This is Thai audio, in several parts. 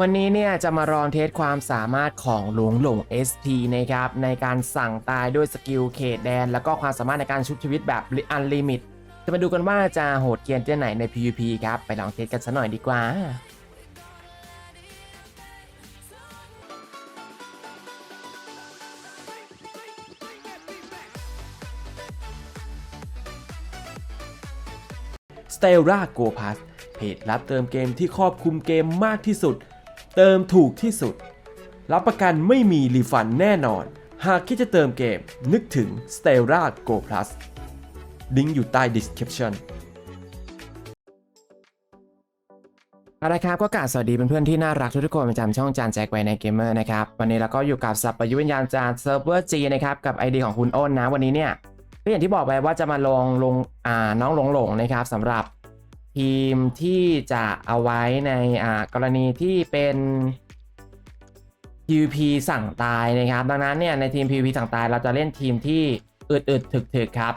วันนี้เนี่ยจะมาลองเทสความสามารถของหลวงหลง SP นะครับในการสั่งตายด้วยสกิลเขตแดน แล้วก็ความสามารถในการชุบชีวิตแบบอันลิมิต จะมาดูกันว่าจะโหดเกียนที่ไหนใน PVP ครับ ไปลองเทสกันสักหน่อยดีกว่า s t e l l a Go Pass เพจรับเติมเกมที่ครอบคลุมเกมมากที่สุด เติมถูกที่สุด รับประกันไม่มีรีฟันแน่นอน หากคิดจะเติมเกมนึกถึง s t e l l a Go Plus ลิงก์อยู่ใต้ description เอาละครับก็กราบสวัสดีเเพื่อนๆที่น่ารักทุกๆคนประจำช่องจานแจ็คไวในเกมเมอร์นะครับ วันนี้เราก็อยู่กับสับประยุทธ์วิญญาณจานเซิร์ฟเวอร์จีนะครับกับ ID ของคุณอ้นนะ วันนี้เนี่ยก็อย่างที่บอกไปว่าจะมาลงลงอ่าน้องหลงหลงๆนะครับสำหรับ ทีมที่จะเอาไว้ในกรณีที่เป็น PVP สั่งตายนะครับ ดังนั้นเนี่ยในทีม PVP สั่งตายเราจะเล่นทีมที่อึดๆถึกๆครับ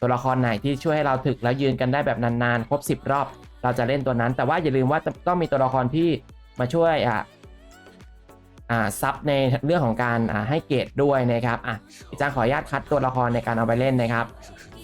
ตัวละครไหนที่ช่วยให้เราถึกแล้วยืนกันได้แบบนานๆ ครบ 10 รอบ เราจะเล่นตัวนั้น แต่ว่าอย่าลืมว่าต้องมีตัวละครที่มาช่วยอะอ่าซับในเรื่องของการอ่าให้เกรดด้วยนะครับอะอาจารย์ขออนุญาตคัดตัวละครในการเอาไปเล่นนะครับ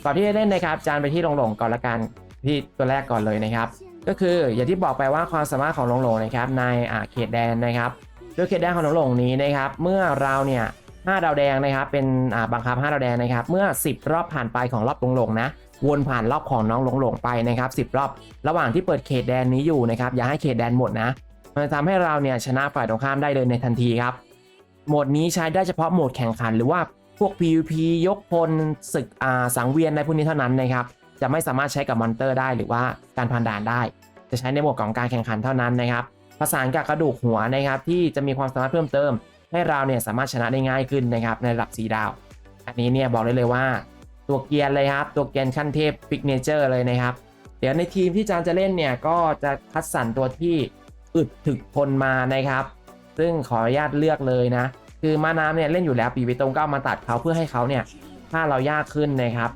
ก่อนที่จะเล่นนะครับอาจารย์ไปที่หลงๆก่อนละกัน ที่ตัวแรกก่อนเลยนะครับ ก็คืออย่างที่บอกไปว่าความสามารถของหลงๆนะครับในเขตแดนนะครับด้วยเขตแดนของหลงๆนี้นะครับ เมื่อเราเนี่ย5ดาวแดงนะครับ เป็นบังคับ5ดาวแดงนะครับ เมื่อ 10 รอบผ่านไปของรอบหลงๆนะวนผ่านรอบของน้องหลงๆไปนะครับ10 รอบ ระหว่างที่เปิดเขตแดนนี้อยู่นะครับ อย่าให้เขตแดนหมดนะมันจะทำให้เราเนี่ยชนะฝ่ายตรงข้ามได้เลยในทันทีครับโหมดนี้ใช้ได้เฉพาะโหมดแข่งขัน หรือว่าพวก PVP ยกพลศึกอาสังเวียนในพวกนี้เท่านั้นนะครับ จะไม่สามารถใช้กับมอนเตอร์ได้หรือว่าการผ่านด่านได้ จะใช้ในหมวดของการแข่งขันเท่านั้นนะครับผสานกับกระดูกหัวนะครับที่จะมีความสามารถเพิ่มเติม ให้เราเนี่ยสามารถชนะได้ง่ายขึ้นนะครับในระดับ 4 ดาว อันนี้เนี่ยบอกได้เลยว่า ตัวเกียร์เลยครับ ตัวเกียร์ขั้นเทพฟิกเนเจอร์เลยนะครับ เดี๋ยวในทีมที่จานจะเล่นเนี่ยก็จะคัดสรรตัวที่อึดถึกทนมานะครับ ซึ่งขออนุญาตเลือกเลยนะ คือมาน้ำเนี่ยเล่นอยู่แล้วปีวิตรงก็ามาตัดเขาเพื่อให้เขาเนี่ยถ้าเรายากขึ้นนะครับ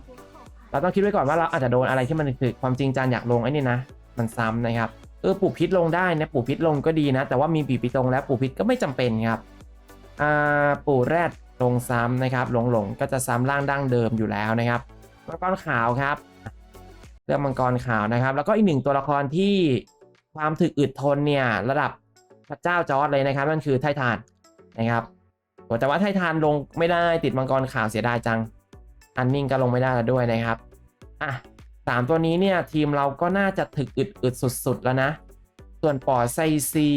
เราต้องคิดไว้ก่อนว่าเราอาจจะโดนอะไรที่มันถึกความจริงจานอยากลงไอ้นี่นะ มันซ้ำนะครับเออปลูกพิษลงได้นะปลูกพิษลงก็ดีนะ แต่ว่ามีปีปีตรงแล้วปลูกพิษก็ไม่จำเป็นครับอ่าปู่แรดลงซ้ำนะครับหลงหลงก็จะซ้ำร่างดั้งเดิมอยู่แล้วนะครับมังกรขาวครับเรื่องมังกรขาวนะครับ แล้วก็อีกหนึ่งตัวละครที่ความถึกอึดทนเนี่ยระดับพระเจ้าจอร์ดเลยนะครับนั่นคือไททานนะครับแต่ว่าไททานลงไม่ได้ติดมังกรขาวเสียดายจัง อันนิ่งก็ลงไม่ได้แล้วด้วยนะครับอะสามตัวนี้เนี่ยทีมเราก็น่าจะถึกอึดอึดสุด ๆ แล้วนะ ส่วนปอไซซี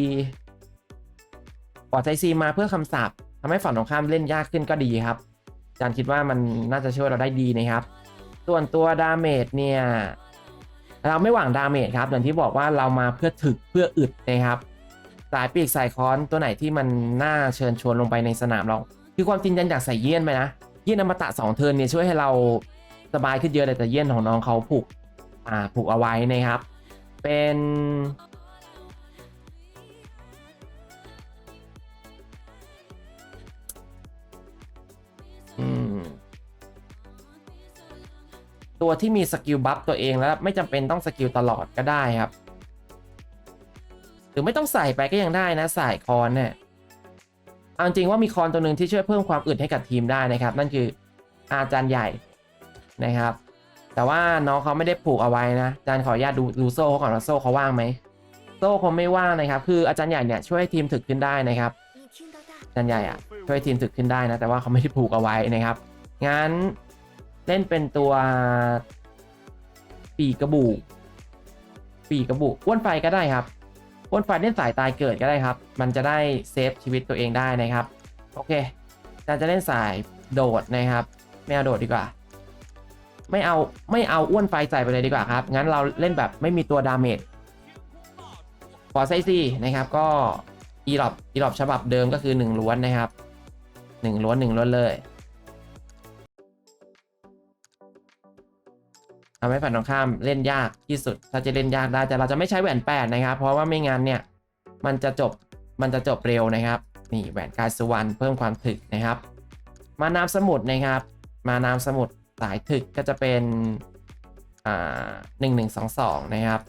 ปอดใจซีมาเพื่อคำสาปทำให้ฝั่งตรงข้ามเล่นยากขึ้นก็ดีครับอาจารย์คิดว่ามันน่าจะช่วยเราได้ดีนะครับ ส่วนตัวดาเมจเนี่ยเราไม่หวังดาเมจครับอย่างที่บอกว่าเรามาเพื่อถึกเพื่ออึดนะครับสายปีกสายค้อนตัวไหนที่มันน่าเชิญชวนลงไปในสนามเรา คือความจริงจันอยากใส่เยี่ยนไปนะ เยี่ยนอมตะสองเทิร์นเนี่ยช่วยให้เราสบายขึ้นเยอะเลยแต่เยี่ยนของน้องเขาผูกอ่าผูกเอาไว้นะครับ เป็นตัวที่มีสกิลบัฟตัวเองแล้วไม่จำเป็นต้องสกิลตลอดก็ได้ครับ หรือไม่ต้องใส่ไปก็ยังได้นะสายคอนเนี่ย เอาจริงว่ามีคอนตัวหนึ่งที่ช่วยเพิ่มความอึดให้กับทีมได้นะครับ นั่นคืออาจารย์ใหญ่นะครับ แต่ว่าน้องเขาไม่ได้ผูกเอาไว้นะอาจารย์ขออนุญาตดูดูโซ่เขาก่อนว่าโซ่เขาว่างไหมโซ่เขาไม่ว่างนะครับ คืออาจารย์ใหญ่เนี่ยช่วยให้ทีมถึกขึ้นได้นะครับอาจารย์ใหญ่อะช่วยทีมถึกขึ้นได้นะแต่ว่าเขาไม่ได้ผูกเอาไว้นะครับงั้นเล่นเป็นตัวปีกกระบูปีกกระบูอ้วนไฟก็ได้ครับ อ้วนไฟเล่นสายตายเกิดก็ได้ครับ มันจะได้เซฟชีวิตตัวเองได้นะครับ โอเคจารย์จะเล่นสายโดดนะครับ ไม่เอาโดดดีกว่า ไม่เอาไม่เอาอ้วนไฟใส่ไปเลยดีกว่าครับ งั้นเราเล่นแบบไม่มีตัวดาเมจขอไซซี่นะครับ ก็อีหลอบอีหลอบฉบับเดิมก็คือ1ล้วนนะครับ1ล้วน1ล้วนเลย ทำให้ฝั่งตรงข้ามเล่นยากที่สุด ถ้าจะเล่นยากได้แต่เราจะไม่ใช้แหวนแปดนะครับ เพราะว่าไม่งั้นเนี่ยมันจะจบมันจะจบเร็วนะครับนี่แหวนกายสุวรรณเพิ่มความถึกนะครับ มาน้ำสมุดนะครับ มาน้ำสมุดสายถึกก็จะเป็นอ่าหนึ่งหนึ่งสองสองนะครับ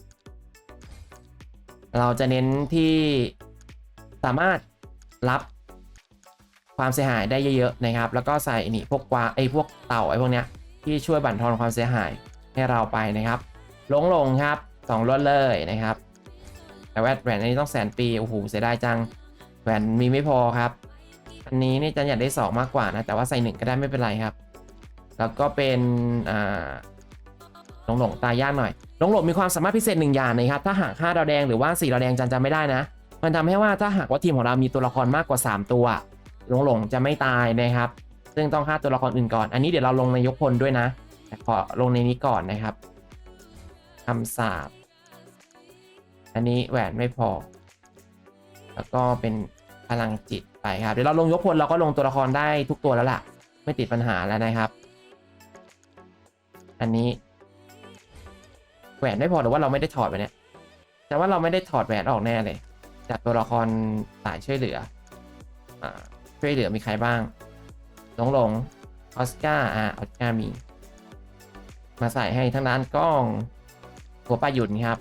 เราจะเน้นที่สามารถรับความเสียหายได้เยอะๆนะครับ แล้วก็ใส่นี่พวกกวาไอ้พวกเต่าไอ้พวกเนี้ยที่ช่วยบั่นทอนความเสียหาย ให้เราไปนะครับลงลงครับสองรถเลยนะครับ แต่แหวนแหวนอันนี้ต้องแสนปี โอ้โหเสียดายจังแหวนมีไม่พอครับ อันนี้นี่จันอยากได้สองมากกว่านะ แต่ว่าใส่หนึ่งก็ได้ไม่เป็นไรครับ แล้วก็เป็นอ่าหลงหลงตายยากหน่อยหลงหลงมีความสามารถพิเศษหนึ่งอย่างนะครับ ถ้าหาก5ดาวแดงหรือว่า4ดาวแดงจันจำไม่ได้นะ มันทำให้ว่าถ้าหากว่าทีมของเรามีตัวละครมากกว่า 3 ตัวหลงหลงจะไม่ตายนะครับ ซึ่งต้องฆ่าตัวละครอื่นก่อน อันนี้เดี๋ยวเราลงในยกพลด้วยนะ ขอลงในนี้ก่อนนะครับคำสาปอันนี้แหวนไม่พอ แล้วก็เป็นพลังจิตไปครับ เดี๋ยวเราลงยกพลเราก็ลงตัวละครได้ทุกตัวแล้วล่ะ ไม่ติดปัญหาแล้วนะครับ อันนี้แหวนไม่พอหรือว่าเราไม่ได้ถอดไปเนี่ย แต่ว่าเราไม่ได้ถอดแหวนออกแน่เลย จากตัวละครสายช่วยเหลืออช่วยเหลือมีใครบ้างหลงหลงออสการ์อ่าออสการ์มี มาใส่ให้ทั้งร้านกล้องหัวปลาหยุดครับ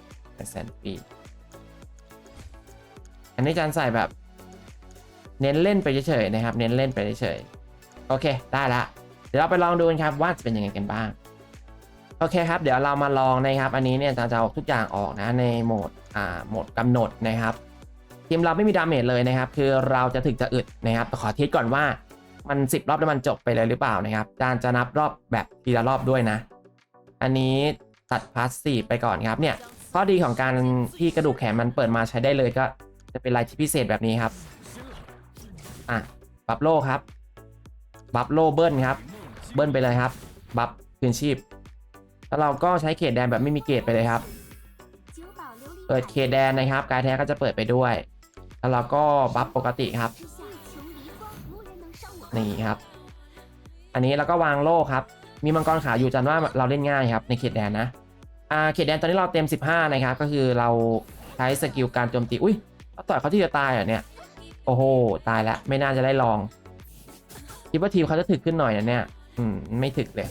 แสนปี อันนี้จานใส่แบบ เน้นเล่นไปเฉยๆนะครับ เน้นเล่นไปเฉยๆโอเค ได้ละ เดี๋ยวเราไปลองดูกันครับว่าจะเป็นยังไงกันบ้าง โอเคครับ เดี๋ยวเรามาลองนะครับ อันนี้เนี่ยจะจะเอาทุกอย่างออกนะในโหมดอ่าโหมดกำหนดนะครับทีมเราไม่มีดาเมจเลยนะครับ คือเราจะถึกจะอึดนะครับแต่ขอเทสก่อนว่ามัน 10 รอบแล้วมันจบไปเลยหรือเปล่านะครับจานจะนับรอบแบบทีละรอบด้วยนะ อันนี้ตัดพาสซีฟไปก่อนครับเนี่ยข้อดีของการที่กระดูกแขนมันเปิดมาใช้ได้เลยก็จะเป็นลายที่พิเศษแบบนี้ครับอะบัฟโลครับบัฟโลเบิ้ลครับ เบิ้ลไปเลยครับ บัฟคืนชีพ แล้วเราก็ใช้เขตแดนแบบไม่มีเกตไปเลยครับ เปิดเคแดนนะครับ กายแท้ก็จะเปิดไปด้วย แล้วเราก็บัฟปกติครับ นี่ครับ อันนี้เราก็วางโล่ครับ มีมังกรขาวอยู่จันว่าเราเล่นง่ายครับในเขตแดนนะอ่าเขตแดนตอนนี้เราเต็ม 15 นะครับ ก็คือเราใช้สกิลการโจมตี อุ้ยต่อยเขาที่จะตายเหรอเนี่ย โอ้โห ตายแล้วไม่น่าจะได้ลอง คิดว่าทีมเขาจะถึกขึ้นหน่อยนะเนี่ย อืม ไม่ถึกเลย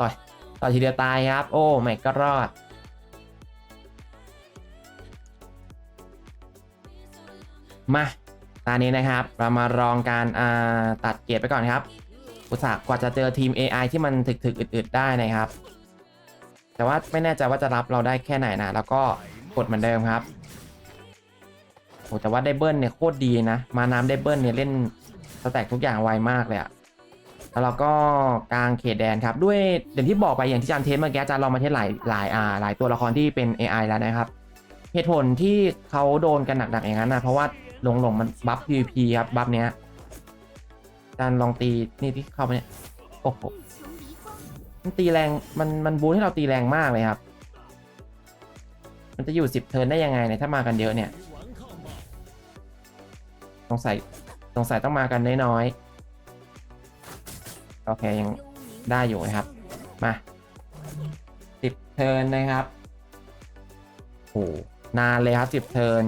ต่อย ต่อยทีเดียวตายครับ โอ้ไม่ก็รอด มา ตอนนี้นะครับ เรามาลองการอ่าตัดเกียรไปก่อนครับ อุตส่าห์กว่าจะเจอทีม AI ที่มันถึกๆอึดๆได้นะครับ แต่ว่าไม่แน่ใจว่าจะรับเราได้แค่ไหนนะ แล้วก็กดเหมือนเดิมครับโอ้แต่ว่าได้เบิ้ลเนี่ยโคตรดีนะ มาน้ำได้เบิ้ลเนี่ยเล่นสแต็กทุกอย่างไวมากเลยอะแล้วเราก็กลางเขตแดนครับ ด้วยอย่างที่บอกไปอย่างที่จานเทสเมื่อกี้จารย์ลองมาเทสหลายหลายอ่าหลายตัวละครที่เป็น AI แล้วนะครับเหตุผลที่เขาโดนกันหนักๆอย่างนั้นนะเพราะว่าหลงหลงๆมันบัฟ PVP ครับบัฟเนี้ย อาจารลองตีนี่ที่เข้าไปเนี่ยโอ้โหมันตีแรงมันมันบูทให้เราตีแรงมากเลยครับ มันจะอยู่สิบเทิร์นได้ยังไงเนี่ยถ้ามากันเยอะเนี่ยสงสัยสงสัยต้องมากันน้อยๆโอเคยังได้อยู่นะครับ มาสิบเทิร์นนะครับโอ้โหนานเลยครับสิบเทิร์น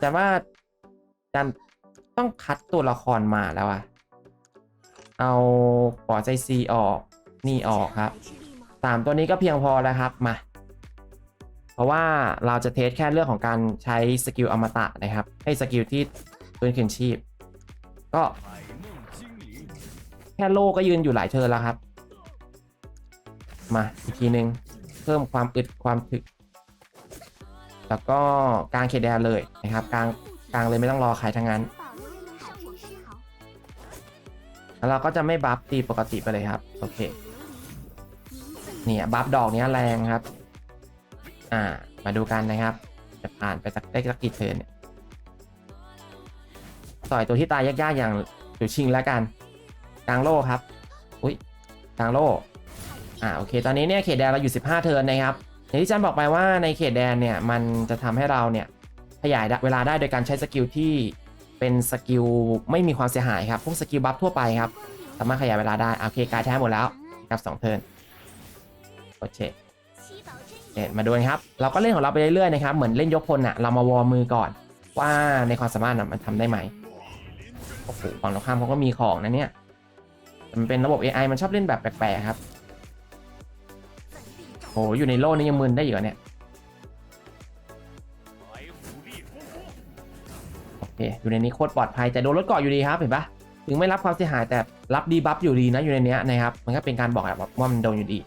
แต่ว่าจัน ต้องคัดตัวละครมาแล้วอะเอาปอใจซีออกนี่ออกครับสามตัวนี้ก็เพียงพอแล้วครับมาเพราะว่าเราจะเทสแค่เรื่องของการใช้สกิลอมตะนะครับ ให้สกิลที่ฟื้นคืนชีพ ก็แค่โลก็ยืนอยู่หลายเทิร์นแล้วครับ มาอีกทีหนึ่งเพิ่มความอึดความถึก แล้วก็กลางเขตแดนเลยนะครับกลางกลางเลยไม่ต้องรอใครทั้งนั้น แล้วเราก็จะไม่บัฟตีปกติไปเลยครับโอเคเนี่ยบัฟดอกนี้แรงครับ อ่า มาดูกันนะครับ จะผ่านไปสักได้สักกี่เทิร์นเนี่ยต่อยตัวที่ตายยากๆอย่างหรือชิงแล้วกันกลางโล่ครับ อุ้ยกลางโล่อ่าโอเค ตอนนี้เนี่ยเขตแดนเราอยู่ 15 เทิร์นนะครับอย่างที่จันบอกไปว่าในเขตแดนเนี่ยมันจะทำให้เราเนี่ยขยายเวลาได้โดยการใช้สกิลที่ เป็นสกิลไม่มีความเสียหายครับ พวกสกิลบัฟทั่วไปครับ สามารถขยายเวลาได้โอเคกายแท้หมดแล้วครับ2เทิร์นโอเคเนี่ยมาดูนะครับ เราก็เล่นของเราไปเรื่อยๆนะครับ เหมือนเล่นยกพลน่ะ เรามาวอร์มือก่อน ว่าในความสามารถมันทำได้ไหมโอ้โหฝั่งตรงข้ามเขาก็มีของนะเนี่ย มันเป็นระบบ AI มันชอบเล่นแบบแปลกๆครับโอ้โหอยู่ในโลกนี้ยังมึนได้อยู่เหรอเนี่ย คอยู่ในนี้โคตรปลอดภัยแต่โดนรถเกาะอยู่ดีครับเห็นปะถึงไม่รับความเสียหายแต่รับดีบัฟอยู่ดีนะอยู่ในนี้นะครับมันก็เป็นการบอกแบบว่ามันโดนอยู่ดี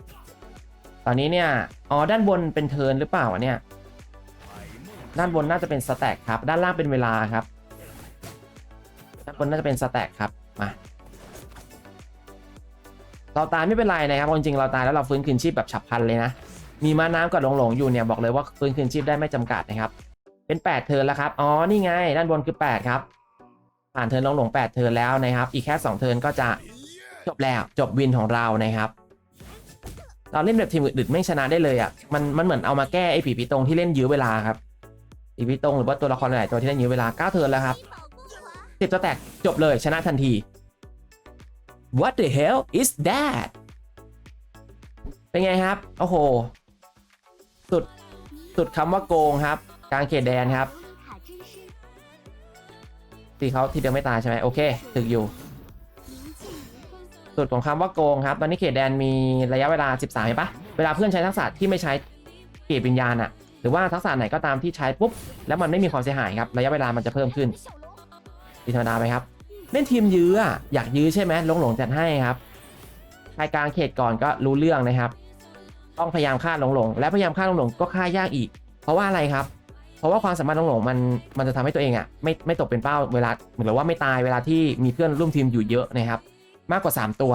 ตอนนี้เนี่ยอ๋อด้านบนเป็นเทิร์นหรือเปล่าเนี่ยด้านบนน่าจะเป็นสแต็กครับ ด้านล่างเป็นเวลาครับ ด้านบนน่าจะเป็นสแต็กครับ มา เราตายไม่เป็นไรนะครับ จริงๆ เราตายแล้วเราฟื้นคืนชีพแบบฉับพลันเลยนะ มีม้าน้ำกับหลงหลงๆ อยู่เนี่ยบอกเลยว่าฟื้นคืนชีพได้ไม่จำกัดนะครับ เป็น 8 เทิร์นแล้วครับ อ๋อ นี่ไง ด้านบนคือ 8 ครับ ผ่านเทิร์นลงหลง 8 เทิร์นแล้วนะครับ อีกแค่ 2 เทิร์นก็จะจบแล้ว จบวินของเรานะครับ เราเล่นแบบทีมอื่นๆไม่ชนะได้เลยอะ มันมันเหมือนเอามาแก้ไอ้ผีปีตรงที่เล่นยื้อเวลาครับผีปีตรงหรือว่าตัวละครหลายตัวที่เล่นยื้อเวลา 9 เทิร์นแล้วครับสิบสแตกจบเลยชนะทันที What the hell is that เป็นไงครับ โอ้โห สุด สุดคำว่าโกงครับ กลางเขตแดนครับที่เขาที่เดียวไม่ตายใช่ไหมโอเคถึกอยู่สุดของคำว่าโกงครับ ตอนนี้เขตแดนมีระยะเวลา 13เห็นปะเวลาเพื่อนใช้ทักษะที่ไม่ใช้เกตวิญญาณอะหรือว่าทักษะไหนก็ตามที่ใช้ปุ๊บ แล้วมันไม่มีความเสียหายครับ ระยะเวลามันจะเพิ่มขึ้นดีธรรมดาไหมครับ เล่นทีมยื้ออะอยากยื้อใช่ไหมลงหลงจัดให้ครับใครกลางเขตก่อนก็รู้เรื่องนะครับ ต้องพยายามฆ่าหลงหลงและพยายามฆ่าหลงหลงก็ฆ่ายากอีก เพราะว่าอะไรครับ เพราะว่าความสามารถหลงหลงมันมันจะทำให้ตัวเองอะไม่ไม่ตกเป็นเป้าเวลาเหรือนว่าไม่ตายเวลาที่มีเพื่อนร่วมทีมอยู่เยอะนะครับ มากกว่า 3 ตัว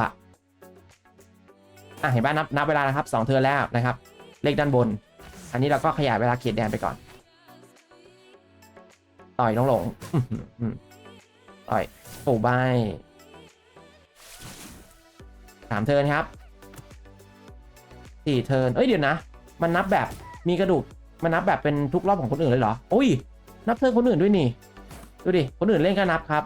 อะเห็นป่ะนับนับเวลานะครับ2เทิร์นแล้วนะครับ เลขด้านบน อันนี้เราก็ขยายเวลาเขตแดนไปก่อน ต่อยหลงหลงต่อยโอ้ใบสามเทิร์นครับสี่เทิร์นเอ้ยเดี๋ยวนะ มันนับแบบมีกระดูก มันนับแบบเป็นทุกรอบของคนอื่นเลยเหรอโอ้ย นับเทิร์นคนอื่นด้วยนี่ ดูดิ คนอื่นเล่นก็นับครับ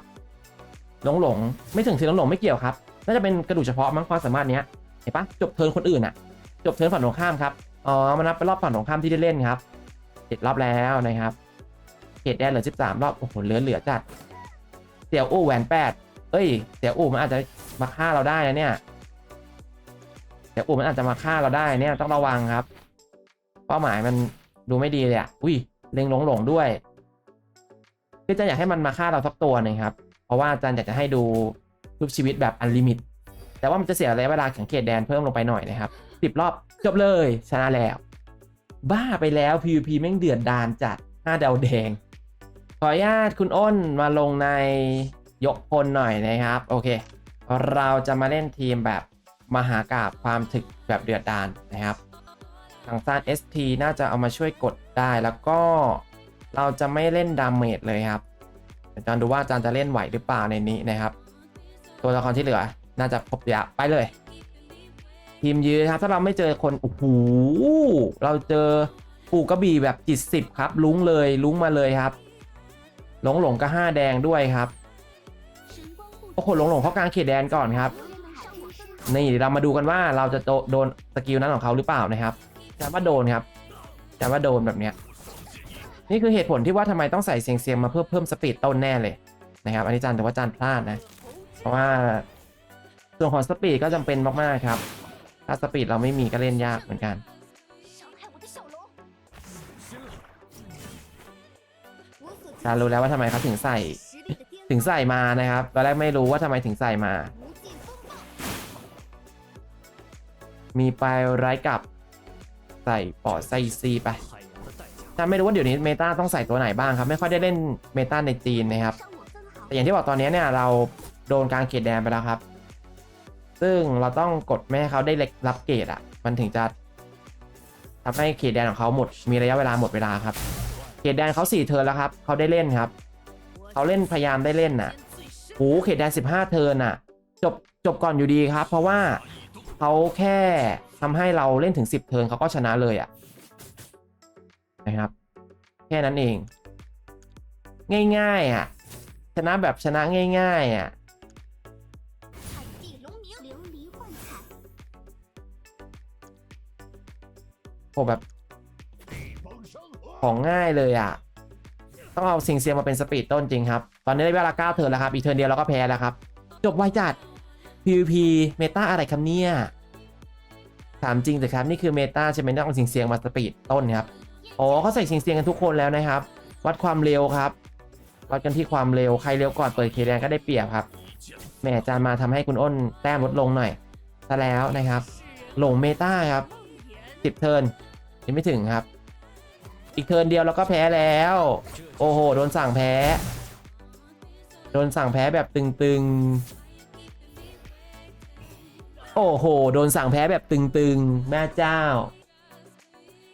หลงหลง ไม่ถึงทีหลงหลงไม่เกี่ยวครับ น่าจะเป็นกระดูกเฉพาะมั้งความสามารถเนี้ย เห็นปะจบเทิร์นคนอื่นอะจบเทิร์นฝั่งตรงข้ามครับ อ๋อ มันนับเป็นรอบฝั่งตรงข้ามที่ได้เล่นครับเจ็ดรอบแล้วนะครับ เขตแดนเหลือสิบสามรอบ โอ้โห เหลือเหลือจัดเสี่ยวอู้แหวนแปดเอ้ยเสี่ยวอู้มันอาจจะมาฆ่าเราได้นะเนี่ยเสี่ยวอู้มันอาจจะมาฆ่าเราได้เนี่ย ต้องระวังครับ เป้าหมายมัน ดูไม่ดีเลยอะ อุ้ย เล็งหลงหลงด้วย คือจารย์อยากให้มันมาฆ่าเราสักตัวหนึ่งครับ เพราะว่าอาจารย์อยากจะให้ดูทุกชีวิตแบบอันลิมิต แต่ว่ามันจะเสียระยะเวลาแข่งเขตแดนเพิ่มลงไปหน่อยนะครับสิบรอบจบเลยชนะแล้ว บ้าไปแล้ว PVP แม่งเดือดดานจัด5ดาวแดง ขออนุญาตคุณอ้นมาลงในยกพลหน่อยนะครับ โอเค เราจะมาเล่นทีมแบบมหากราบความถึกแบบเดือดดานนะครับ ทางซาน ST น่าจะเอามาช่วยกดได้แล้วก็เราจะไม่เล่นดาเมจเลยครับอาจารย์ดูว่าอาจารย์จะเล่นไหวหรือเปล่าในนี้นะครับ ตัวละครที่เหลือ น่าจะครบยะไปเลย ทีมยื้อครับ ถ้าเราไม่เจอคนโอ้โหเราเจอปู่กระบี่แบบจิตสิบครับ ลุงเลยลุงมาเลยครับหลงหลงก็ห้าแดงด้วยครับโอ้โหหลงหลงเขากลางเขตแดนก่อนครับนี่เรามาดูกันว่าเราจะโโดนสกิลนั้นของเขาหรือเปล่านะครับ จำว่าโดนครับจำว่าโดนแบบเนี้ยนี่คือเหตุผลที่ว่าทำไมต้องใส่เสียงเสียงมาเพื่อเพิ่มสปีดต้นแน่เลยนะครับอันนี้จานแต่ว่าจานพลาดนะ เพราะว่าส่วนของสปีดก็จำเป็นมากๆครับ ถ้าสปีดเราไม่มีก็เล่นยากเหมือนกันจานรู้แล้วว่าทำไมเขาถึงใส่ถึงใส่มานะครับตอนแรกไม่รู้ว่าทำไมถึงใส่มา มีไปไร้กับ ใส่ปอดใส่ซีไปจำไม่รู้ว่าเดี๋ยวนี้เมตาต้องใส่ตัวไหนบ้างครับ ไม่ค่อยได้เล่นเมตาในจีนนะครับ แต่อย่างที่บอกตอนนี้เนี่ยเราโดนกางเกตแดนไปแล้วครับ ซึ่งเราต้องกดไม่ให้เขาได้เล็กรับเกตอะ มันถึงจะทำให้เขตแดนของเขาหมด มีระยะเวลาหมดเวลาครับ เขตแดนเขาสี่เทิร์นแล้วครับ เขาได้เล่นครับ เขาเล่นพยายามได้เล่นน่ะโอ้เขตแดนสิบห้าเทิร์นน่ะ จบจบก่อนอยู่ดีครับ เพราะว่า เขาแค่ทำให้เราเล่นถึงสิบเทิร์นเขาก็ชนะเลยอะนะครับ แค่นั้นเอง ง่ายๆอะชนะแบบชนะง่ายๆอะโหแบบ ของง่ายเลยอะ ต้องเอาสิงเซียมาเป็นสปีดต้นจริงครับ ตอนนี้ได้เวลา9เทิร์นแล้วครับ อีกเทิร์นเดียวเราก็แพ้แล้วครับ จบไวจัด PVP เมตาอะไรครับเนี่ยถามจริงแต่ครับ นี่คือเมตาใช่ไหมต้องเอาสิงเซียงมาสปีดต้นครับอ๋อเขาใส่สิงเซียงกันทุกคนแล้วนะครับ วัดความเร็วครับวัดกันที่ความเร็วใครเร็วก่อนเปิดเคแดนก็ได้เปรียบครับแหม่จานมาทำให้คุณอ้นแต้มลดลงหน่อยซะแล้วนะครับหลงเมตาครับสิบเทิร์นยังไม่ถึงครับ อีกเทิร์นเดียวแล้วก็แพ้แล้ว โอ้โหโดนสั่งแพ้ โดนสั่งแพ้แบบตึงๆ โอ้โห โดนสั่งแพ้แบบตึงๆ แม่เจ้า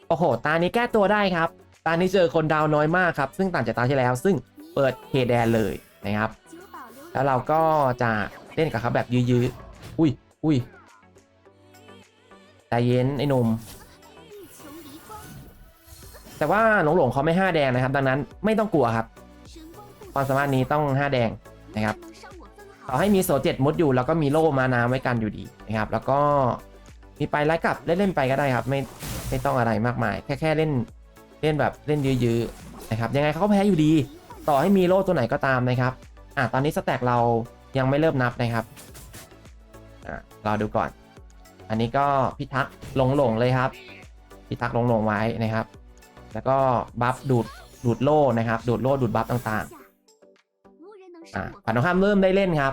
โอ้โห ตานี้แก้ตัวได้ครับ ตานี้เจอคนดาวน้อยมากครับ ซึ่งต่างจากตาที่แล้ว ซึ่งเปิดเคแดนเลยนะครับ แล้วเราก็จะเล่นกับเขาแบบยื้อๆ อุ้ยอุ้ยใจเย็นไอ้หนุ่มแต่ว่าหลงหลงๆเขาไม่ห้าแดงนะครับ ดังนั้นไม่ต้องกลัวครับ ความสามารถนี้ต้องห้าแดงนะครับ ต่อให้มีโซเจ็ดมุดอยู่ แล้วก็มีโล่มานาไว้กันอยู่ดีนะครับ แล้วก็มีไปไล่กลับเล่นๆไปก็ได้ครับ ไม่ไม่ต้องอะไรมากมาย แค่แค่เล่นเล่นแบบเล่นยื้อๆนะครับยังไงเขาก็แพ้อยู่ดี ต่อให้มีโล่ตัวไหนก็ตามนะครับอะตอนนี้สแต็กเรายังไม่เริ่มนับนะครับอะรอดูก่อน อันนี้ก็พิทักษ์หลงๆเลยครับพิทักษ์หลงหลงๆไว้นะครับ แล้วก็บัฟดูดดูดโล่นะครับ ดูดโล่ดูดบัฟต่างๆ อะฝั่งตรงข้ามเริ่มได้เล่นครับ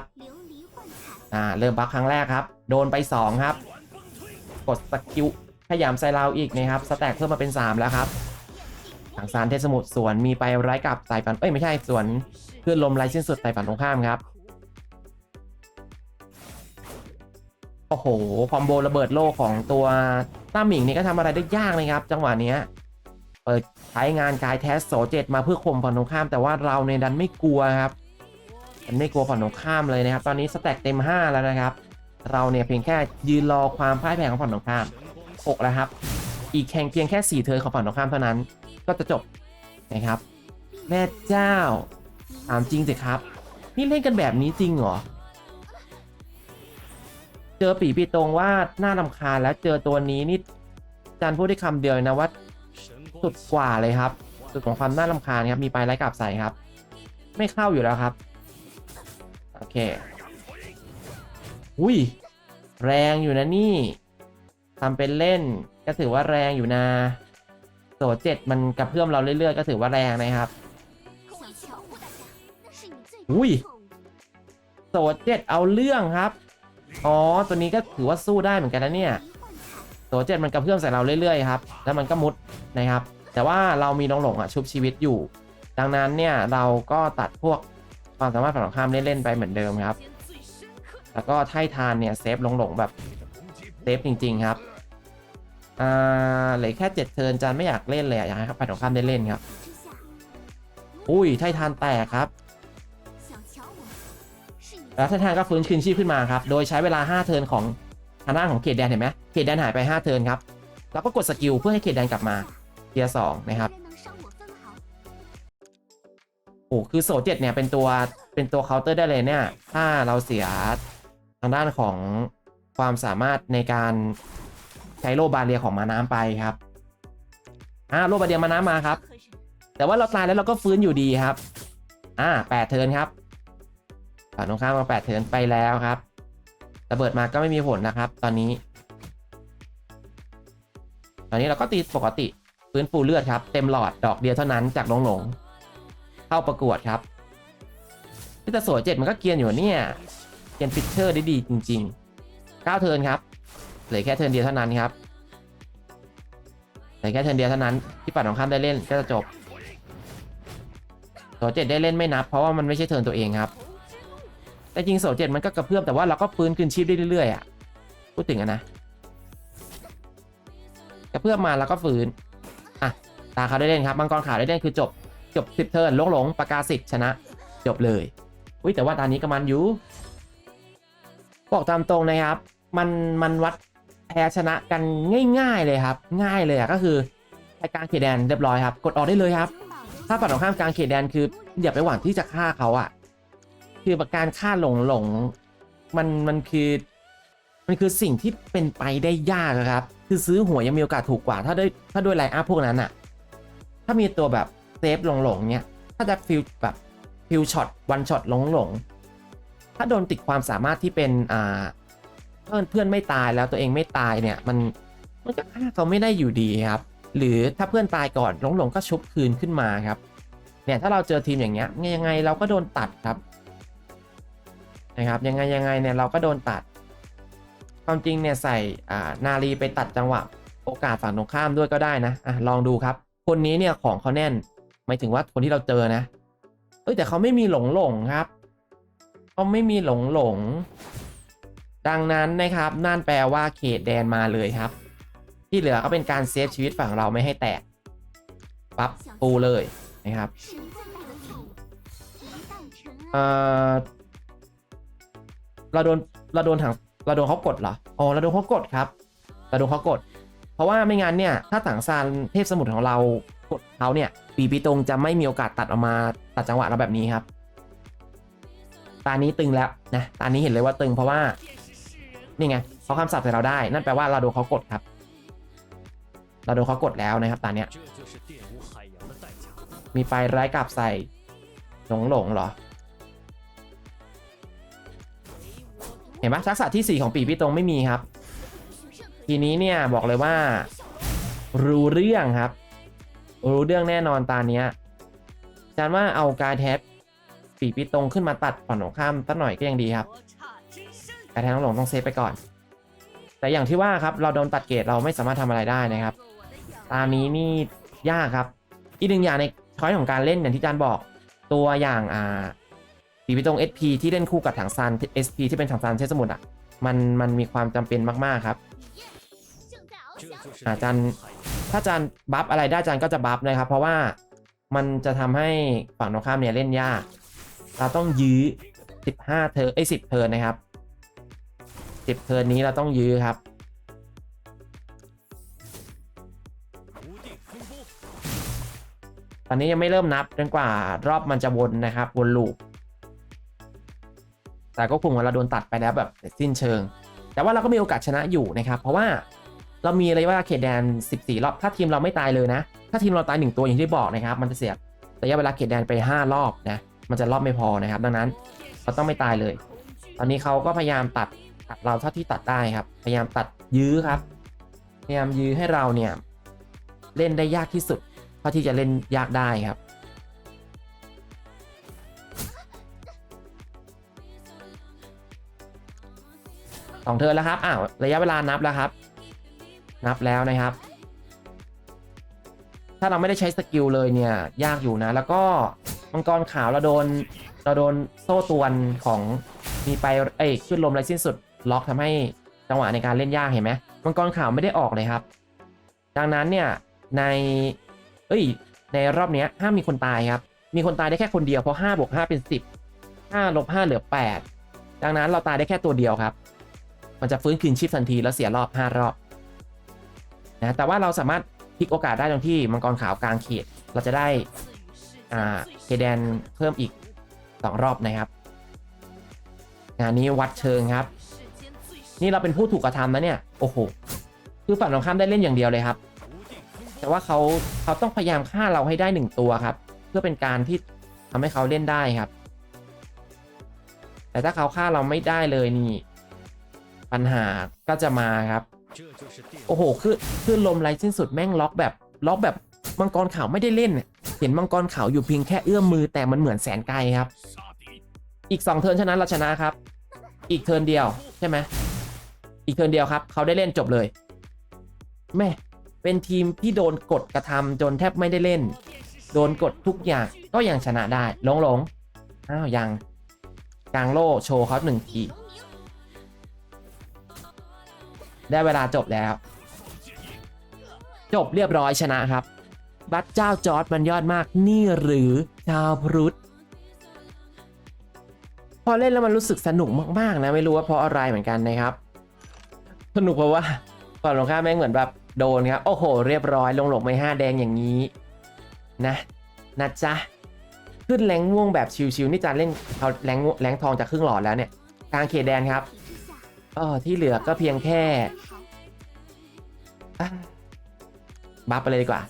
อ่าเริ่มบัฟครั้งแรกครับ โดนไป 2 ครับ กดสกิลขยำไซราวอีกนะครับสแต็กเพิ่มมาเป็น 3 แล้วครับทางซานเทสมุทรสวนมีไปร้ายกับสายฝันเอ้ยไม่ใช่สวนคลื่นลมไร้สิ้นสุดสายฝันตรงข้ามครับ โอ้โห คอมโบระเบิดโลกของตัวต้าหมิงนี่ก็ทำอะไรได้ยากเลยครับ จังหวะนี้เปิดใช้งานกายแทสโซเจ็ดมาเพื่อข่มฝั่งตรงข้าม แต่ว่าเราในยดันไม่กลัวครับ มันไม่กลัวฝั่งตรงข้ามเลยนะครับ ตอนนี้สแต็กเต็ม 5 แล้วนะครับ เราเนี่ยเพียงแค่ยืนรอความพ่ายแพ้ของฝั่งตรงข้าม 6 แล้วครับ อีกแข่งเพียงแค่ 4 เทิร์นของฝั่งตรงข้ามเท่านั้น ก็จะจบนะครับ แม่เจ้า ถามจริงสิครับ นี่เล่นกันแบบนี้จริงเหรอ เจอปีปีตรงว่าหน่าลำคาแล้วเจอตัวนี้นี่จันพูดได้คำเดียวนะว่าสุดกว่าเลยครับ สุดของความน่าลำคาญครับ มีปลายไร้กลับใส่ครับ ไม่เข้าอยู่แล้วครับ โอเค อุ้ย แรงอยู่นะนี่ทำเป็นเล่นก็ถือว่าแรงอยู่นะโสเจ็ดมันกระเพื่อมเราเรื่อยๆ ก็ถือว่าแรงนะครับ อุ้ยโสเจ็ดเอาเรื่องครับ อ๋อ ตัวนี้ก็ถือว่าสู้ได้เหมือนกันนะเนี่ยโสเจ็ดมันกระเพื่อมใส่เราเรื่อยๆครับ แล้วมันก็มุดนะครับ แต่ว่าเรามีน้องหลงอะชุบชีวิตอยู่ ดังนั้นเนี่ยเราก็ตัดพวก ความสามารถฝั่งตรงข้ามเล่นๆไปเหมือนเดิมครับ แล้วก็ไททานเนี่ยเซฟหลงๆแบบเซฟจริง ๆ ครับอ่าเหลือแค่เจ็ดเทิร์นจานไม่อยากเล่นเลยอะอยากให้ฝั่งตรงข้ามได้เล่นครับ อุ้ยไททานแตกครับแล้วไททานก็ฟื้นคืนชีพขึ้นมาครับ โดยใช้เวลา5เทิร์นของทางด้านของเขตแดนเห็นไหมเขตแดนหายไป5เทิร์นครับ แล้วก็กดสกิลเพื่อให้เขตแดนกลับมาเทียร์สองนะครับ โอ้คือโซเจ็ดเนี่ยเป็นตัวเป็นตัวเคาน์เตอร์ได้เลยเนี่ย ถ้าเราเสียทางด้านของความสามารถในการใช้โลบาเรียของมาน้ำไปครับอ่าโลบาเรียมาน้ำมาครับ แต่ว่าเราตายแล้วเราก็ฟื้นอยู่ดีครับอ่าแปดเทินครับฝั่งตรงข้ามมาแปดเทินไปแล้วครับระเบิดมาก็ไม่มีผลนะครับ ตอนนี้ ตอนนี้เราก็ตีปกติฟื้นฟูเลือดครับ เต็มหลอดดอกเดียวเท่านั้นจากหลงหลง เข้าประกวดครับพิตาโสเจ็ดมันก็เกียนอยู่เนี่ยเกียนฟิชเชอร์ได้ดีจริงๆเก้าเทิร์นครับเหลือแค่เทิร์นเดียวเท่านั้นครับเหลือแค่เทิร์นเดียวเท่านั้น ที่ปัดของข้ามได้เล่นก็จะจบโสเจ็ดได้เล่นไม่นับ เพราะว่ามันไม่ใช่เทิร์นตัวเองครับ แต่จริงโสเจ็ดมันก็กระเพื่อมแต่ว่าเราก็ฟื้นคืนชีพได้เรื่อยๆอะพูดถึงอะนะกระเพื่อมมาแล้วก็ฟื้นอะตาเขาได้เล่นครับมังกรขาวได้เล่นคือจบ จบสิบเทิร์นหลงหลงประกาศสิชนะ จบเลยอุ้ยแต่ว่าตอนนี้ก็มันอยู่บอกตามตรงนะครับ มันมันวัดแพ้ชนะกันง่ายๆเลยครับ ง่ายเลยก็คือใช้กลางเขตแดนเรียบร้อยครับ กดออกได้เลยครับ ถ้าฝั่งตรงข้ามกลางเขตแดนคืออย่าไปหวังที่จะฆ่าเขาอะคือการฆ่าหลงหลงมันมันคือมันคือสิ่งที่เป็นไปได้ยากครับ คือซื้อหัวยยังมีโอกาสถูกกว่า ถ้าด้วยถ้าด้วยไลน์อัพพวกนั้นอะถ้ามีตัวแบบ เซฟหลงหลงๆเนี้ยถ้าจะฟิลแบบฟิลช็อตวันช็อตหลงหลงๆถ้าโดนติดความสามารถที่เป็นอ่าเพื่อนเพื่อนไม่ตายแล้วตัวเองไม่ตายเนี่ยมันมันก็ฆ่าเขาไม่ได้อยู่ดีครับ หรือถ้าเพื่อนตายก่อนหลงหลงๆก็ชุบคืนขึ้นมาครับ เนี่ยถ้าเราเจอทีมอย่างเงี้ยยังไงเราก็โดนตัดครับนะครับยังไงยังไงเนี่ยเราก็โดนตัด ความจริงเนี่ยใส่อ่านารีไปตัดจังหวะโอกาสฝั่งตรงข้ามด้วยก็ได้นะอะลองดูครับ คนนี้เนี่ยของเขาแน่น หมายถึงว่าคนที่เราเจอนะ เอ้ยแต่เขาไม่มีหลงหลงครับเขาไม่มีหลงหลง ดังนั้นนะครับนั่นแปลว่าเขตแดนมาเลยครับ ที่เหลือก็เป็นการเซฟชีวิตฝั่งเราไม่ให้แตกปั๊บปูเลยนะครับเเราโดนเราโดนถังเราโดนเขากดเหรออ๋อเราโดนเขากดครับเราโดนเขากด เพราะว่าไม่งั้นเนี่ย ถ้าถังซานเทพสมุทรของเรา กดเขาเนี่ยปีปีตรงจะไม่มีโอกาสตัดออกมาตัดจังหวะเราแบบนี้ครับ ตานี้ตึงแล้วนะ ตานี้เห็นเลยว่าตึงเพราะว่า นี่ไงเขาคำสับใส่เราได้ นั่นแปลว่าเราโดนเขากดครับ เราโดนเขากดแล้วนะครับตาเนี้มีไปร้ายกลับใส่หลงหลงเหรอ เห็นไหมทักษะที่ 4 ของปีพี่ตรงไม่มีครับ ทีนี้เนี่ยบอกเลยว่า รู้เรื่องครับ รู้เรื่องแน่นอนตาเนี้ยอาจารย์ว่าเอาการแท็บปีพี่ตรงขึ้นมาตัดฝั่งตรงข้ามสักหน่อยก็ยังดีครับการแท็บน้องหลงต้องเซฟไปก่อน แต่อย่างที่ว่าครับเราโดนตัดเกรดเราไม่สามารถทำอะไรได้นะครับ ตามนี้นี่ยากครับ อีกหนึ่งอย่างในช้อยของการเล่นอย่างที่อาจารย์บอกตัวอย่างอ่าปีพิตรง SP ที่เล่นคู่กับถังซาน SP ที่เป็นถังซานเทพสมุทรอะมันมันมีความจำเป็นมากๆครับ อาจารย์ถ้าอาจารย์บัฟอะไรได้อาจารย์ก็จะบัฟเลยครับ เพราะว่ามันจะทำให้ฝั่งตรงข้ามเนี่ยเล่นยาก เราต้องยื้อ 15เทอร์ไอ้10เทิร์นนะครับ 10 เทิร์นนี้เราต้องยื้อครับตอนนี้ยังไม่เริ่มนับจนกว่ารอบมันจะวนนะครับวนลูป แต่ก็คงว่าเราโดนตัดไปแล้วแบบสิ้นเชิง แต่ว่าเราก็มีโอกาสชนะอยู่นะครับ เพราะว่า เรามีอะไรว่าเขตแดน 14 รอบ ถ้าทีมเราไม่ตายเลยนะ ถ้าทีมเราตาย 1 ตัวอย่างที่บอกนะครับ มันจะเสียระยะเวลาเขตแดนไป 5 รอบนะ มันจะรอบไม่พอนะครับ ดังนั้นเราต้องไม่ตายเลย ตอนนี้เขาก็พยายามตัดตัดเราเท่าที่ตัดได้ครับ พยายามตัดยื้อครับ พยายามยื้อให้เราเนี่ยเล่นได้ยากที่สุด เท่าที่จะเล่นยากได้ครับสองเทิร์นแล้วครับ อ้าว ระยะเวลานับแล้วครับ นับแล้วนะครับ ถ้าเราไม่ได้ใช้สกิลเลยเนี่ย ยากอยู่นะ แล้วก็มังกรขาวเราโดนเราโดนโซ่ตวนของมีไปเอ้ยขึ้นลมไรสิ้นสุดล็อกทำให้จังหวะในการเล่นยากเห็นไหมมังกรขาวไม่ได้ออกเลยครับ ดังนั้นเนี่ยในเอ้ยในรอบนี้ห้ามมีคนตายครับ มีคนตายได้แค่คนเดียวเพราะ5บวก5เป็น 10 5ลบ5เหลือ 8 ดังนั้นเราตายได้แค่ตัวเดียวครับ มันจะฟื้นคืนชีพทันทีแล้วเสียรอบ 5 รอบะแต่ว่าเราสามารถพลิกโอกาสได้ตรงที่มังกรขาวกลางเขต เราจะได้เคแดนเพิ่มอีก 2 รอบนะครับ งานนี้วัดเชิงครับ นี่เราเป็นผู้ถูกกระทำนะเนี่ย โอ้โห คือฝั่งตรงข้ามได้เล่นอย่างเดียวเลยครับ แต่ว่าเขาเขาต้องพยายามฆ่าเราให้ได้หนึ่งตัวครับ เพื่อเป็นการที่ทำให้เขาเล่นได้ครับ แต่ถ้าเขาฆ่าเราไม่ได้เลยนี่ ปัญหาก็จะมาครับ โอ้โหคือคือลมไรสิ้นสุดแม่งล็อกแบบล็อกแบบมังกรขาวไม่ได้เล่นน่ะเห็นมังกรขาวอยู่เพียงแค่เอื้อมมือแต่มันเหมือนแสนไกลครับ杀敌。อีก2เทิร์นฉะนั้นเราชนะครับ อีกเทิร์นเดียวใช่ไหมอีกเทิร์นเดียวครับ เขาได้เล่นจบเลย แม่เป็นทีมที่โดนกดกระทำจนแทบไม่ได้เล่น โดนกดทุกอย่างก็ยังชนะได้หลงหลงอ้าวยังกลางโล่โชว์เขาหนึ่งที ได้เวลาจบแล้ว จบเรียบร้อยชนะครับ บัตเจ้าจอร์ดมันยอดมากนี่หรือชาวพรุษพอเล่นแล้วมันรู้สึกสนุกมากๆนะไม่รู้ว่าเพราะอะไรเหมือนกันนะครับ สนุกเพราะว่าฝั่งตรงข้าแม่งเหมือนแบบโดนครับ โอ้โห เรียบร้อยลงหลงไม่ห้าแดงอย่างนี้นะนะจ๊ะขึ้นแรงม่วงแบบชิวๆนี่จานเล่นเอาแรงแรงทองจากครึ่งหลอดแล้วเนี่ยกลางเขตแดนครับ， เออที่เหลือก็เพียงแค่บัฟไปเลยดีกว่า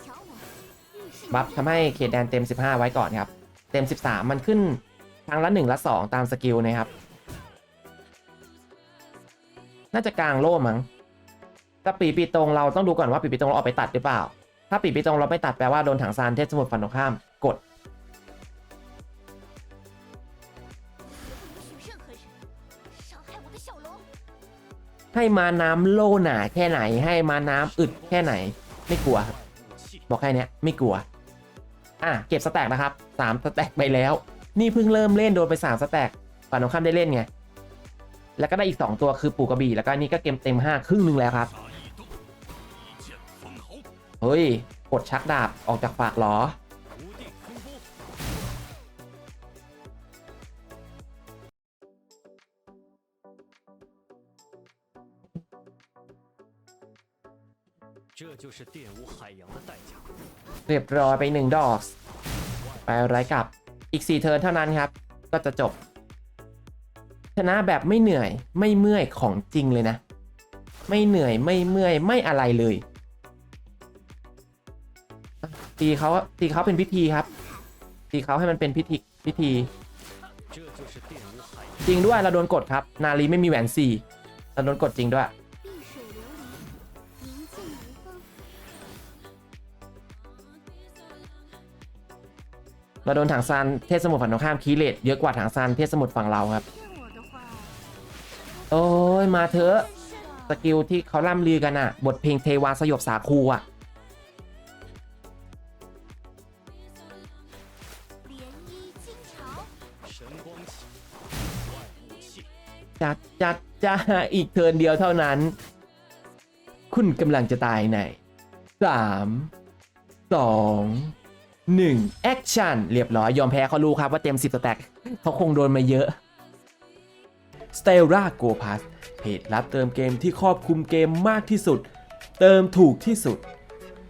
บัฟทำให้เขตแดนเต็ม 15 ไว้ก่อนครับ เต็ม 13 มันขึ้นทางละ1ละ2 ตามสกิลนะครับ น่าจะกลางโล่มั้งแต่ปีปีตรงเราต้องดูก่อนว่าปีปีตรงเราออกไปตัดหรือเปล่า ถ้าปีปีตรงเราไม่ตัดแปลว่าโดนถังซานเทพสมุทรฝันตรงข้ามกด ให้มาน้ำโลหนาแค่ไหน ให้มาน้ำอึดแค่ไหน ไม่กลัวครับบอกแค่นี้ไม่กลัว อะเก็บสแต็กนะครับสามสแต็กไปแล้ว นี่เพิ่งเริ่มเล่นโดนไปสามสแต็กฝันงตรงข้ามได้เล่นไงแล้วก็ได้อีก 2 ตัวคือปูกระบี่แล้วก็นี่ก็เกมเต็ม 5 ครึ่งหนึ่งแล้วครับ เฮ้ย กดชักดาบออกจากปากหรอ เรียบร้อยไปหนึ่งดอก ไปร้ายกับอีกสี่เทิร์นเท่านั้นครับ ก็จะจบ ชนะแบบไม่เหนื่อยไม่เมื่อยของจริงเลยนะ ไม่เหนื่อยไม่เมื่อยไม่อะไรเลย ตีเขาตีเขาเป็นพิธีครับ ตีเขาให้มันเป็นพิธีพิธี จริงด้วยเราโดนกดครับ นาลีไม่มีแหวนสี่เราโดนกดจริงด้วย เราโดนถังซานเทศสมุทรฝั่งตรงข้ามคีเลตเยอะกว่าถังซานเทศสมุทรฝั่งเราครับ โอ้ยมาเถอะสกิลที่เขาล่ำลือกันอะบทเพลงเทวาสยบสาคูอะจัดจัดจ้าอีกเทินเดียวเท่านั้น คุณกำลังจะตายในสามสอง หนึ่งแอคชั่นเรียบร้อย ยอมแพ้เขารู้ครับว่าเต็ม 10สแต็กเขาคงโดนมาเยอะ s t e l l a Go Pass เพจรับเติมเกมที่ครอบคลุมเกมมากที่สุด เติมถูกที่สุด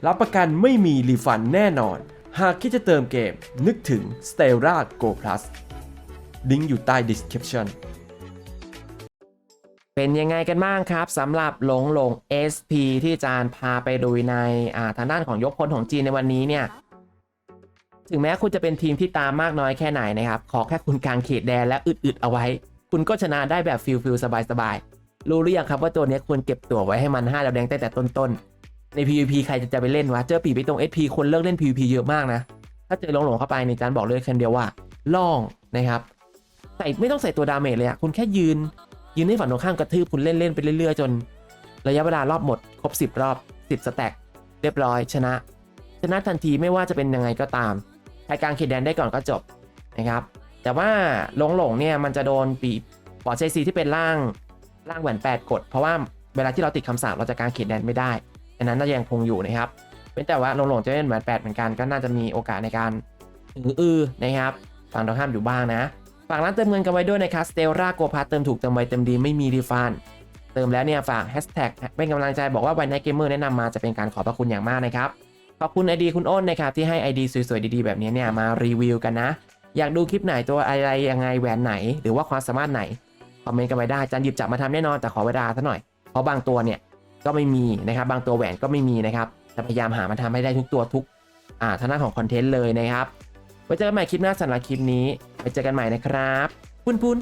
รับประกันไม่มีรีฟันแน่นอน หากคิดจะเติมเกมนึกถึง s t e l l a Go Plus ลิงก์อยู่ใต้ description เป็นยังไงกันบ้างครับสำหรับหลงหลง SP ที่จารย์พาไปดูในอ่าทางด้านของยกพลของจีนในวันนี้เนี่ย ถึงแม้คุณจะเป็นทีมที่ตามมากน้อยแค่ไหนนะครับ ขอแค่คุณกางเขตแดนและอึดๆเอาไว้ คุณก็ชนะได้แบบฟิลฟิลสบายๆ รู้หรือยังครับว่าตัวนี้ควรเก็บตัวไว้ให้มัน5ดาวแดงตั้งแต่ต้นๆ ใน PVP ใครจะจะไปเล่นวะ เจอปีไปตรง SP คนเลิกเล่น PVP เยอะมากนะ ถ้าเจอหลงหลงๆเข้าไปในยอาจารบอกเลยคนเดียวว่าล่องนะครับ ใส่ไม่ต้องใส่ตัวดาเมจเลยอะคุณแค่ยืน ยืนให้ฝั่งตรงข้ามกระทืบคุณเล่นเล่นๆไปเรื่อยๆจน ระยะเวลารอบหมดครบ 10 รอบ 10 สแต็กเรียบร้อยชนะ ชนะทันทีไม่ว่าจะเป็นยังไงก็ตาม ใครกลางเขตแดนได้ก่อนก็จบนะครับ แต่ว่าหลงหลงเนี่ยมันจะโดนปีปอดเซซีที่เป็นร่างร่างแหวน8กด เพราะว่าเวลาที่เราติดคำสาปเราจะกลางเขตแดนไม่ได้อันนั้นน่าจะยังคงอยู่นะครับเป็นแต่ว่าหลงหลงจะเล่นแหวน8เหมือนกันก็น่าจะมีโอกาสในการอืออือนะครับฝั่งตรงข้ามอยู่บ้างนะฝากร้านเติมเงินกันไว้ด้วยนะครับ s t e l l a Go Pass เติมถูกเติมไวเติมดีไม่มีรีฟันเติมแล้วเนี่ยฝากแฮชแท็กเป็นกำลังใจบอกว่าวันนี้เกมเมอร์แนะนำมาจะเป็นการขอบพระคุณอย่างมากนะครับ ขอบคุณไอดีคุณอ้นนะครับที่ให้ ID สวยๆดีๆแบบนี้เนี่ยมารีวิวกันนะ อยากดูคลิปไหนตัวอะไรยังไงแหวนไหน หรือว่าความสามารถไหนคอมเมนต์กันไว้ได้จันหยิบจับมาทำแน่นอนแต่ขอเวลาซะหน่อยเพราะบางตัวเนี่ยก็ไม่มีนะครับบางตัวแหวนก็ไม่มีนะครับจะพยายามหามาทำให้ได้ทุกตัวทุกอ่าทางด้านของคอนเทนต์เลยนะครับไว้เจอกันใหม่คลิปหน้าสำหรับคลิปนี้ไว้เจอกันใหม่นะครับปุ้นปุ้น